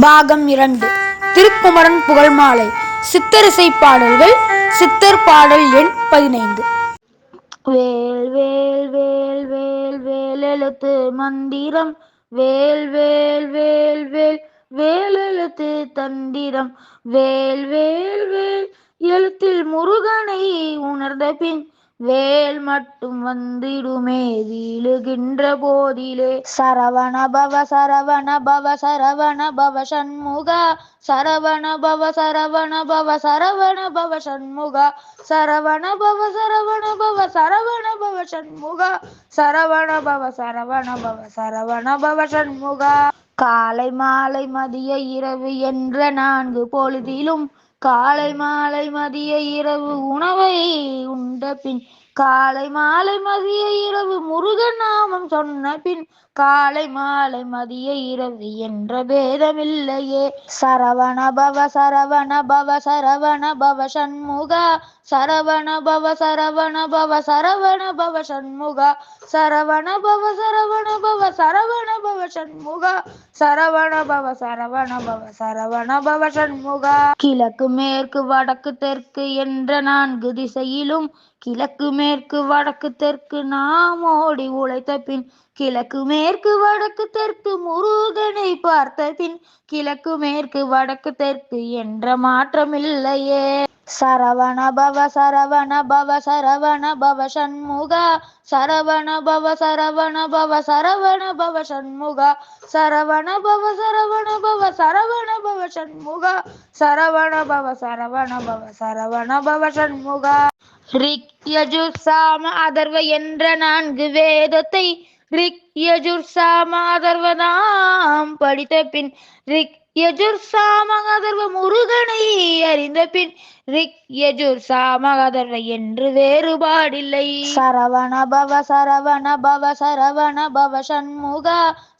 பாகம் இரண்டு. திருக்குமரன் புகழ்மாலை சித்தரிசை பாடல்கள் சித்தர் பாடல் எண் பதினைந்து. வேல் வேல் வேல் வேல் வேல் எழுத்து மந்திரம். வேல் வேல் வேல் வேல் வேல் எழுத்து தந்திரம். வேல் வேல் வேல் எழுத்தில் முருகனை உணர்ந்த பின் வேல் மட்டும் வந்திடுமே வீழுகின்ற போதிலே சரவண பவ சரவண பவ சரவண பவ சண்முகா சரவண பவ சரவண பவ சரவண பவ சண்முகா சரவண பவ சரவண பவ சரவண பவ சண்முகா சரவண பவ சரவண பவ சரவண பவ சண்முகா காலை மாலை மதிய இரவு என்ற நான்கு பொழுதிலும் காலை மாலை மதிய இரவு உணவை உண்ட பின் காலை மாலை மதிய இரவு முருகன் நாமம் சொன்ன பின் காலை மாலை மதிய இரவு என்ற பேதமில்லையே சரவண பவ சரவண பவ சரவண பவ சண்முகா சரவண பவ சரவண பவ சரவண பவ சண்முகா சரவண பவ சரவண பவ சரவண பவ சண்முகா சரவண பவ சரவண பவ சரவண பவ சண்முகா கிழக்கு மேற்கு வடக்கு தெற்கு என்ற நான்கு திசையிலும் கிழக்கு மேற்கு மேற்கு வடக்கு தெற்கு நாம் ஓடி உழைத்த பின் கிழக்கு மேற்கு வடக்கு தெற்கு முருகனை பார்த்த பின் கிழக்கு மேற்கு வடக்கு தெற்கு என்ற மாற்றமில்லையே. சரவண பவ சரவண பவ சரவண பவ சண்முகா சரவண பவ சரவண பவ சரவண பவ சண்முகா சரவண பவ சரவண பவ சரவண பவ சண்முகா சரவண பவ சரவண பவ சரவண பவ சண்முகா. ரிக் யஜுர் சாம அதர்வ என்ற நான்கு வேதத்தை ரிக் யஜுர் சாம அதர்வ நாம் படித்த பின் ரிக் யஜுர் சாம அதர்வ முருகனை அறிந்த பின் ரிக் யஜுர் சாம அதர்வ என்று வேறுபாடில்லை. சரவண பவ சரவண பவ சரவண பவ சண்முகா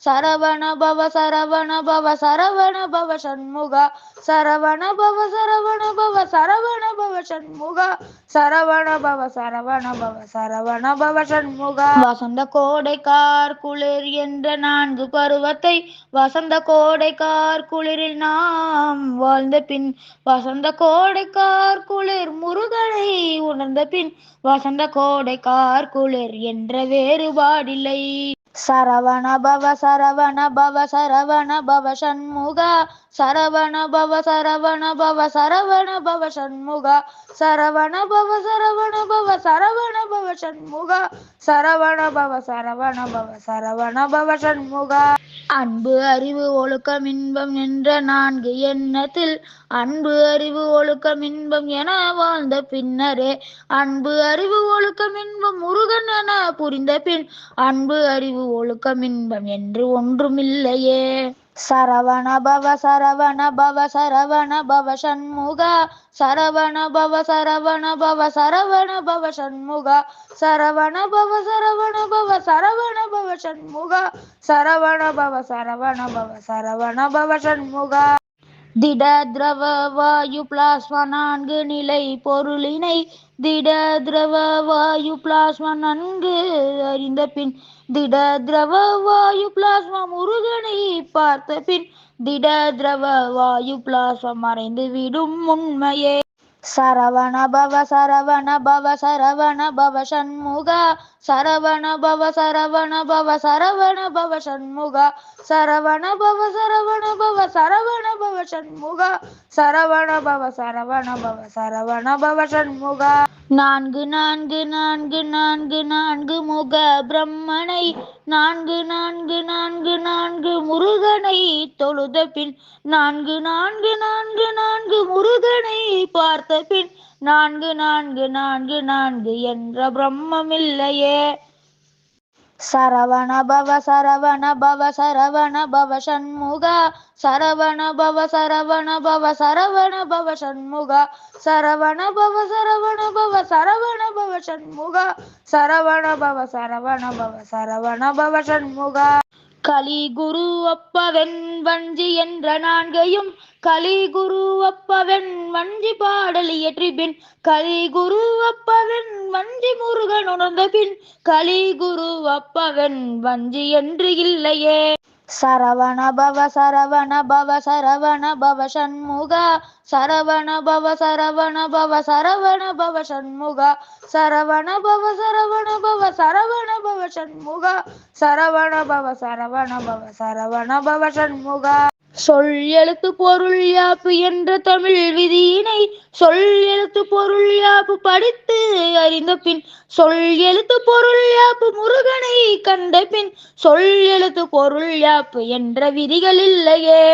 சரவண பவ சரவண பவ சரவண பவ சண்முகா சரவண பவ சரவண பவ சரவண பவ சண்முகா சரவண பவ சரவண பவ சரவண பவ சண்முகா வசந்த கோடைக்கார் குளிர் என்ற நான்கு பருவத்தை வசந்த கோடைக்கார் குளிரில் நாம் வாழ்ந்த பின் வசந்த கோடைக்கார் குளிர் முருகனை உணர்ந்த பின் வசந்த கோடைக்கார் குளிர் என்ற வேறுபாடில்லை சரவண பவ சரவண பவ சரவண பவ சண்முகா சரவண பவ சரவண பவ சரவண பவ சண்முகா சரவண பவ சரவண பவ சரவண பவ சண்முகா சரவண பவ சரவண பவ சரவண பவ சண்முகா அன்பு அறிவு ஒழுக்கம் இன்பம் என்ற நான்கு எண்ணத்தில் அன்பு அறிவு ஒழுக்கம் இன்பம் என வாழ்ந்த பின்னரே அன்பு அறிவு ஒழுக்கம் இன்பம் முருகன் என புரிந்த பின் அன்பு அறிவு ஒழுக்கம் இன்பம் என்று ஒன்றுமில்லையே. சரவண பவ சரவண பவ சரவண பவ சண்முகா சரவண பவ சரவண பவ சரவண பவ சண்முகா சரவண பவ சரவண பவ சரவண பவ சரவண பவ சரவண பவ சரவண பவ சண்முகா. திட திரவ வாயு பிளாஸ்மா நான்கு நிலை பொருளினை திட திரவ வாயு பிளாஸ்மா நன்கு அறிந்த பின் திட திரவ வாயு பிளாஸ்மா முருகனை பார்த்த பின் திட திரவ வாயு பிளாஸ்மா மறைந்து விடும் உண்மையே. சரவண பவ சரவண பவ சரவண பவ சண்முகா சரவண பவ சரவண பவ சரவண பவ சண்முகா சரவண பவ சரவண பவ சரவண பவ சண்முகா சரவண பவ சரவண பவ சரவண பவ சண்முகா நான்கு நான்கு நான்கு நான்கு நான்கு முக பிரம்மனை நான்கு நான்கு நான்கு நான்கு முருகனை தொழுத பின் நான்கு நான்கு நான்கு நான்கு முருகனை பார்த்த பின் நான்கு நான்கு நான்கு நான்கு என்ற பிரம்மமில்லையே. சரவண பவ சரவண பவ சரவண பவ சண்முகா சரவண பவ சரவண பவ சரவண பவ சண்முகா சரவண பவ சரவண பவ சரவண பவ சண்முகா சரவண பவ சரவண பவ சரவண பவ சண்முகா கலி குரு அப்பவன் வஞ்சி என்ற நான்கையும் கலி குரு அப்பவன் வஞ்சி பாடல் இயற்றி பின் கலி குரு அப்பவன் வஞ்சி முருகன் உணர்ந்த பின் கலி குரு அப்பவன் வஞ்சி என்று இல்லையே. சரவண பவ சரவண பவ சரவண பவ சண்முகா சரவண பவ சரவண பவ சரவண பவ சண்முகா சரவண பவ சரவண பவ சரவண பவ சண்முகா சரவண பவ சரவண பவ சரவண பவ சண்முகா. சொல் எழுத்து பொருள் யாப்பு என்ற தமிழ் விதியினை சொல் எழுத்து பொருள் யாப்பு படித்து அறிந்த பின் சொல் எழுத்து பொருள் யாப்பு முருகனை கண்ட பின் சொல் எழுத்து பொருள் யாப்பு என்ற விதிகள் இல்லையே.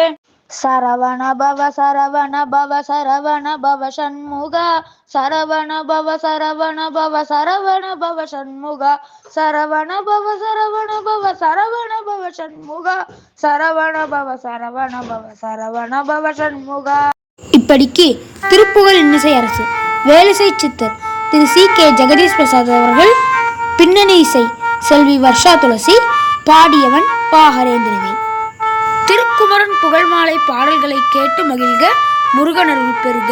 சரவண பவ சரவண பவ சரவண பவ சண்முகா சரவண பவ சரவண பவ சரவண பவ சண்முகா சரவண பவ சரவண பவ சரவண பவ சண்முகா சரவண பவ சரவண பவ சரவண பவ சண்முகா இப்படிக்கு திருப்புகழ் இன்னிசை அரசு வேலிசை சித்தர் திரு சி கே ஜெகதீஷ் பிரசாத் அவர்கள் பின்னணி இசை செல்வி வர்ஷா துளசி பாடியவன் பாஹரேந்திரவேல் திருக்குமரன் புகழ்மாலை பாடல்களை கேட்டு மகிழ்க முருகனருள் பெறுக